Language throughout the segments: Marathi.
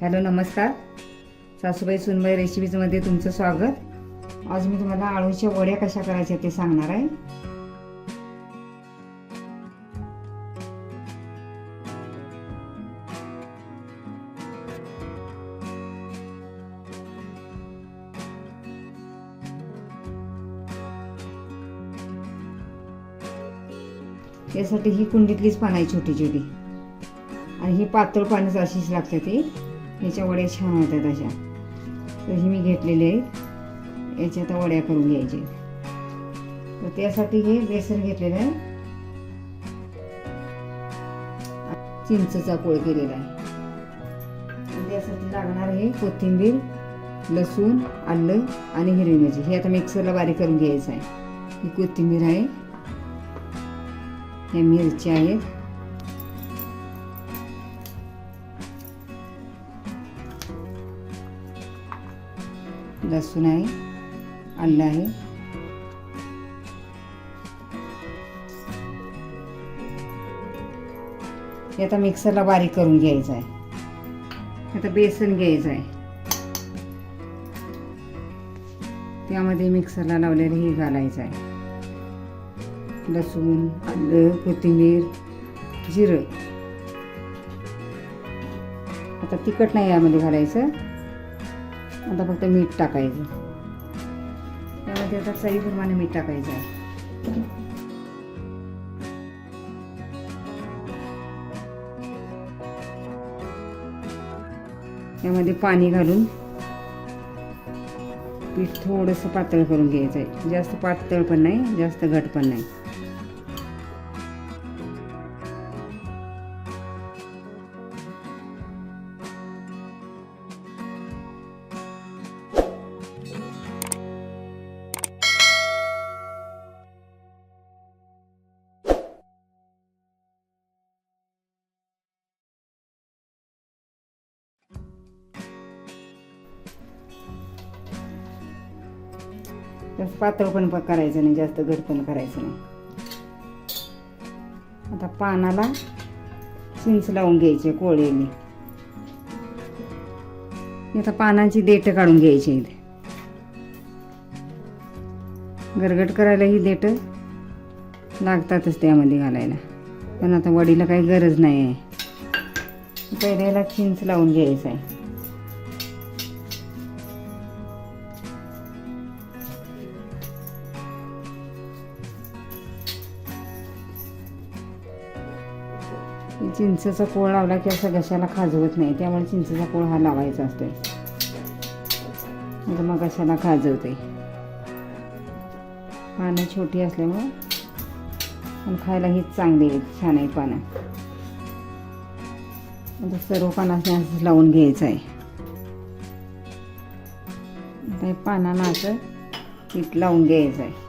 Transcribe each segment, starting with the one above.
हॅलो नमस्कार. सासूबाई सुनबाई रेसिपीजमध्ये तुमचं स्वागत. आज मी तुम्हाला आळूच्या वड्या कशा करायच्या ते सांगणार आहे. यासाठी ही कुंडीतलीच पानं आहे छोटी छोटी आणि ही पातळ पानच अशीच लागते ती. याच्या वड्या छान होतात अशा तर मी घेतलेली आहेत. याच्या आता वड्या करून घ्यायचे तर त्यासाठी हे बेसन घेतलेलं आहे. चिंचचा पोळ केलेला आहे. त्यासाठी लागणार हे कोथिंबीर लसूण आलं आणि हिरवी मिरची. हे आता मिक्सरला बारीक करून घ्यायचं आहे. ही कोथिंबीर आहे. ह्या मिरच्या आहेत. लसूण आहे आलं आहे. हे आता मिक्सरला बारीक करून घ्यायचं आहे. आता बेसन घ्यायचं आहे. त्यामध्ये मिक्सरला लावलेलं हे घालायचं आहे. लसूण आलं कोथिंबीर जिरं. आता तिखट नाही यामध्ये घालायचं. आता फक्त मीठ टाकायचं. त्यामध्ये आता चवीप्रमाणे मीठ टाकायचं आहे. त्यामध्ये पाणी घालून पीठ थोडंसं पातळ करून घ्यायचं आहे. जास्त पातळ पण नाही जास्त घट पण नाही. जास्त पातळ पण करायचं नाही जास्त घट पण करायचं नाही. आता पानाला चिंच लावून घ्यायचे कोळीने. आता पानांची देठ काढून घ्यायची इथे. गरगट करायला ही देठ लागतातच त्यामध्ये घालायला. पण आता वडीला काही गरज नाही आहे पहिल्याला चिंच लावून घ्यायचं आहे. चिंचेचा कोळ लावला की असं घशाला खाजवत नाही. त्यामुळे चिंचेचा कोळ हा लावायचा असतोय. आता मग घशाला खाजवते. पानं छोटी असल्यामुळं पण खायला हीच चांगली आहेत छान आहे पानं. आता सर्व पानाने असं लावून घ्यायचं आहे. आता पानांना असं पीठ लावून घ्यायचं आहे.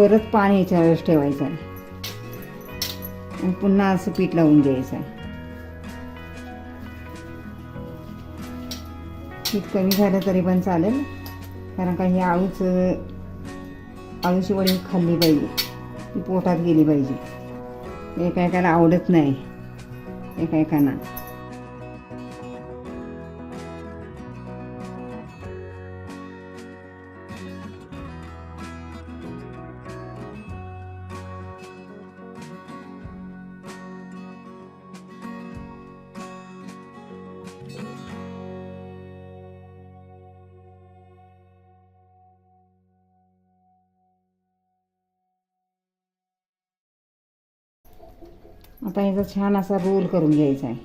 परत पाणी वेळेस ठेवायचं आहे. आणि पुन्हा असं पीठ लावून द्यायचं आहे. पीठ कमी झालं तरी पण चालेल कारण का ही आळूच आळूची वडी खाल्ली पाहिजे. ती पोटात गेली पाहिजे. एका एकाला आवडत नाही. एकाएकांना आता याचा छान असा रोल करून घ्यायचा आहे.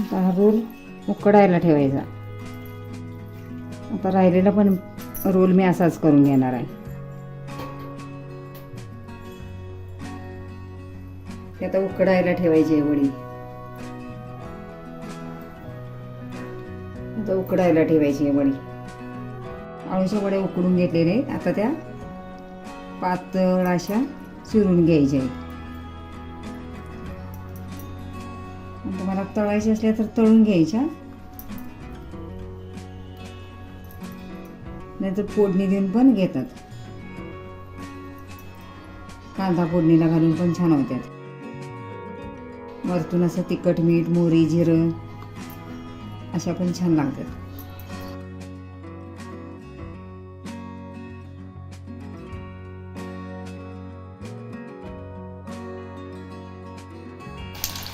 आता हा रोल उकडायला ठेवायचा. आता राहिलेला पण रोल मी असाच करून घेणार आहे. ते आता उकडायला ठेवायची आहे वडी आता उकडायला ठेवायची आहे वडी आळूच्या वड्या उकडून घेतलेले आता त्या पातळ अशा चिरून घ्यायच्या आहेत. तळायच्या असल्या तर तळून घ्यायच्या. नाहीतर फोडणी देऊन पण घेतात. कांदा फोडणीला घालून पण छान होत्यात. वरतून असं तिखट मीठ मोहरी जिरं अशा पण छान लागतात.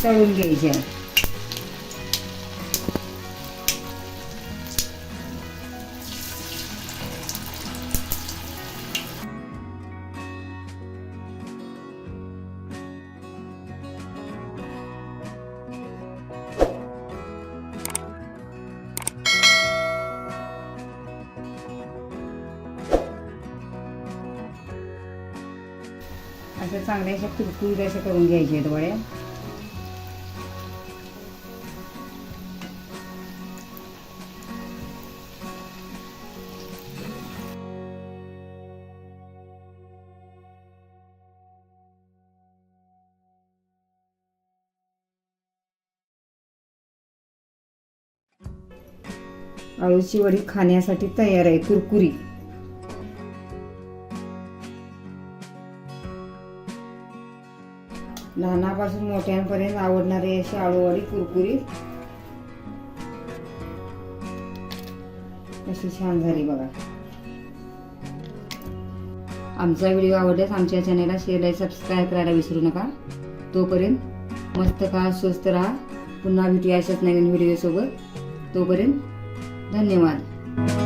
तळून घ्यायचे. असं चांगल्या अशा कुरकुरीत अशा करून घ्यायचे आहेत वड्या. आळूची वडी खाण्यासाठी तयार आहे कुरकुरी. लहानापासून मोठ्यांपर्यंत आवडणारे अशी आळूवडी कुरकुरीत कशी छान झाली बघा. आमचा व्हिडिओ आवडल्यास आमच्या चॅनलला शेअर लाईक सबस्क्राईब करायला विसरू नका. तोपर्यंत मस्त खा स्वस्त राहा. पुन्हा भेटूया अशाच नवीन व्हिडिओसोबत तोपर्यंत धन्यवाद.